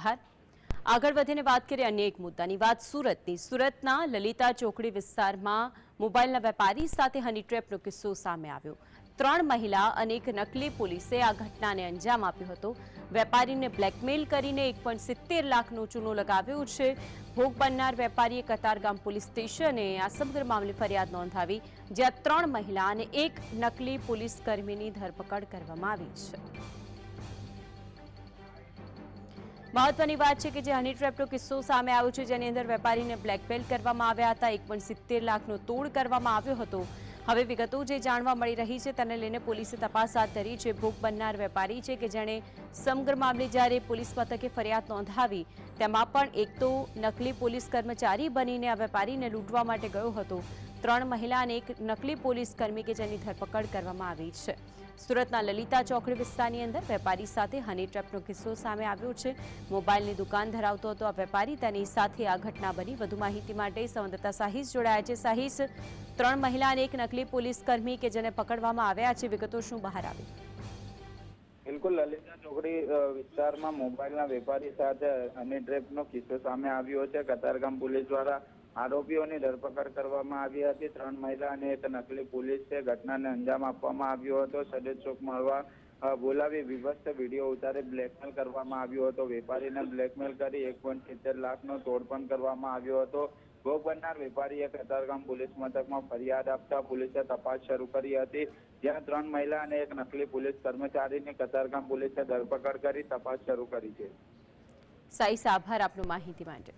આભાર. આગળ વધીને વાત કરીએ અન્ય એક મુદ્દાની વાત, સુરતની. સુરતના લલિતા ચોકડી વિસ્તારમાં મોબાઈલના વેપારી સાથે હની ટ્રેપનો કિસ્સો સામે આવ્યો. ત્રણ મહિલા અને એક નકલી પોલીસે આ ઘટનાને અંજામ આપ્યો હતો. વેપારીને બ્લેકમેલ કરીને એક પોઈન્ટ સિત્તેર લાખનો ચૂનો લગાવ્યો છે. ભોગ બનનાર વેપારીએ કતારગામ પોલીસ સ્ટેશને આ સમગ્ર મામલે ફરિયાદ નોંધાવી, જ્યાં ત્રણ મહિલા અને એક નકલી પોલીસ કર્મીની ધરપકડ કરવામાં આવી છે. મહત્વની વાત છે કે જે હની ટ્રેપનો કિસ્સો સામે આવ્યો છે, જેની અંદર વેપારીને બ્લેકમેલ કરવામાં આવ્યા હતા. એક પણ સિત્તેર લાખનો તોડ કરવામાં આવ્યો હતો. હવે વિગતો જે જાણવા મળી રહી છે, તેને લઈને પોલીસે તપાસ હાથ ધરી છે. ભોગ બનનાર વેપારી છે કે જેણે સમગ્ર મામલે જ્યારે પોલીસ મથકે ફરિયાદ નોંધાવી, તેમાં પણ એક તો નકલી પોલીસ કર્મચારી બનીને આ વેપારીને લૂંટવા માટે ગયો હતો. ત્રણ મહિલા અને એક નકલી પોલીસ કર્મી કે જેની ધરપકડ કરવામાં આવી છે. સુરતના લલિતા ચોકડી વિસ્તારની અંદર વેપારી સાથે હની ટ્રેપનો કિસ્સો સામે આવ્યો છે. મોબાઈલની દુકાન ધરાવતો હતો આ વેપારી. તેની સાથે આ ઘટના બની. વધુ માહિતી માટે સંવાદદાતા સાહિસ જોડાયા છે. સાહિસ, ત્રણ મહિલા અને એક નકલી પોલીસ કર્મી કે જેને પકડવામાં આવ્યા છે. વિગતો શું બહાર આવી? બિલકુલ, લલિતા ચોકડી વિસ્તારમાં મોબાઈલના વેપારી સાથે હની ટ્રેપનો કિસ્સો સામે આવ્યો છે. કતારગામ પોલીસ દ્વારા આરોપીઓની ધરપકડ કરવામાં આવી હતી. ત્રણ મહિલા અને એક નકલી પોલીસ ઘટનાને અંજામ આપવામાં આવ્યો હતો. સદેજ ચોક મળવા બોલાવી વિભસ્ત વીડિયો ઉતારી બ્લેકમેલ કરવામાં આવ્યો હતો. વેપારીને બ્લેકમેલ કરી એક લાખનો તોડ કરવામાં આવ્યો હતો. ભોગ બનનાર વેપારીએ કતારગામ પોલીસ મથકમાં ફરિયાદ આપતા પોલીસે તપાસ શરૂ કરી હતી. જ્યાં ત્રણ મહિલા અને એક નકલી પોલીસ કર્મચારીની કતારગામ પોલીસે ધરપકડ કરી તપાસ શરૂ કરી છે. સાઈસ આભાર આપનું માહિતી માટે.